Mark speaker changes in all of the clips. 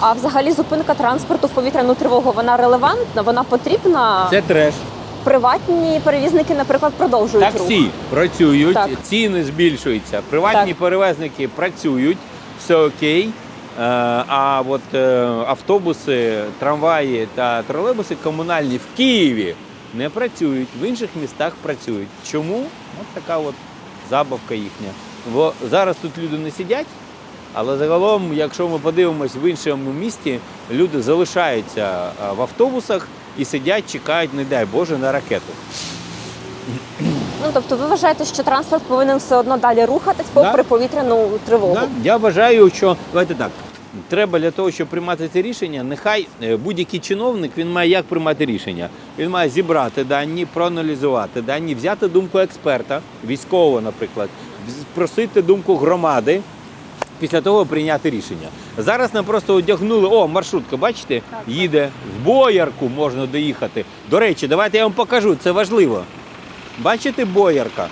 Speaker 1: А взагалі зупинка транспорту в повітряну тривогу вона релевантна, вона потрібна.
Speaker 2: Це треш.
Speaker 1: Приватні перевізники, наприклад, продовжують рух.
Speaker 2: Таксі працюють,
Speaker 1: Так.
Speaker 2: ціни збільшуються. Приватні
Speaker 1: Так.
Speaker 2: перевезники працюють, все окей. Е, А от е, автобуси, трамваї та тролейбуси комунальні в Києві не працюють, в інших містах працюють. Чому? От така от забавка їхня. Бо зараз тут люди не сидять, але загалом, якщо ми подивимось в іншому місті, люди залишаються е, в автобусах і сидять, чекають, не дай Боже, на ракету.
Speaker 1: Ну тобто, ви вважаєте, що транспорт повинен все одно далі рухатись попри
Speaker 2: Да.
Speaker 1: повітряну тривогу?
Speaker 2: Да? Я вважаю, що давайте так. Треба для того, щоб приймати це рішення, нехай е, будь-який чиновник він має як приймати рішення. Він має зібрати дані, проаналізувати дані, взяти думку експерта, військового, наприклад, вз- просити думку громади. Після того прийняти рішення. Зараз нам просто одягнули. О, маршрутка, бачите, їде в боярку, можна доїхати. До речі, давайте я вам покажу, це важливо. Бачите боярка?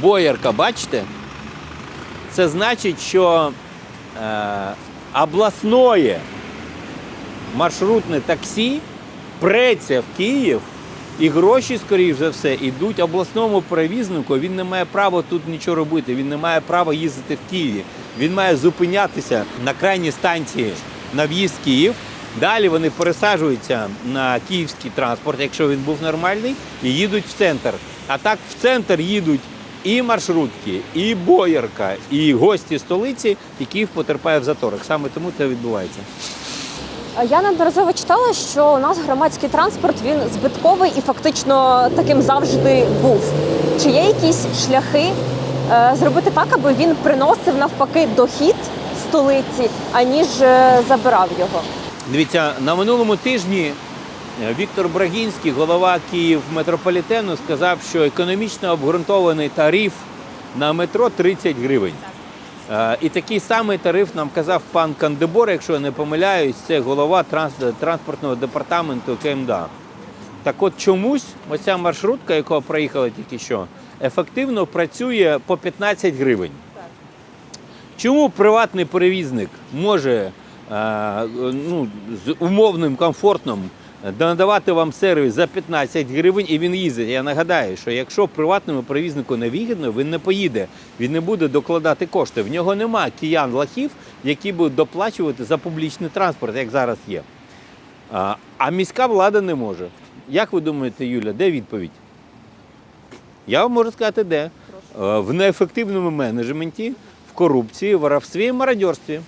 Speaker 2: Боярка, бачите? Це значить, що е, обласне маршрутне таксі преться в Київ, і гроші, скоріш за все, йдуть обласному перевізнику. Він не має права тут нічого робити, він не має права їздити в Києві. Він має зупинятися на крайній станції на в'їзд Київ. Далі вони пересаджуються на київський транспорт, якщо він був нормальний, і їдуть в центр. А так в центр їдуть і маршрутки, і боярка, і гості столиці, і Київ потерпає в заторах. Саме тому це відбувається.
Speaker 1: Я неодноразово читала, що у нас громадський транспорт він збитковий і фактично таким завжди був. Чи є якісь шляхи е, зробити так, аби він приносив навпаки дохід столиці, аніж е, забирав його?
Speaker 2: Дивіться, на минулому тижні е, Віктор Брагінський, голова Київ метрополітену, сказав, що економічно обґрунтований тариф на метро 30 гривень. Е, І такий самий тариф нам казав пан Кандебор, якщо я не помиляюсь, це голова транспортного департаменту КМДА. Так от чомусь оця маршрутка, яка проїхала тільки що, ефективно працює по 15 гривень. Чому приватний перевізник може е, ну, з умовним комфортом надавати вам сервіс за 15 гривень і він їздить? Я нагадаю, що якщо приватному перевізнику не вигідно, він не поїде, він не буде докладати кошти. В нього нема киян лахів, які будуть доплачувати за публічний транспорт, як зараз є. А, міська влада не може. Як ви думаєте, Юля, де відповідь? Я вам можу сказати, де. Е, В неефективному менеджменті, в корупції, воровстві і мародерстві.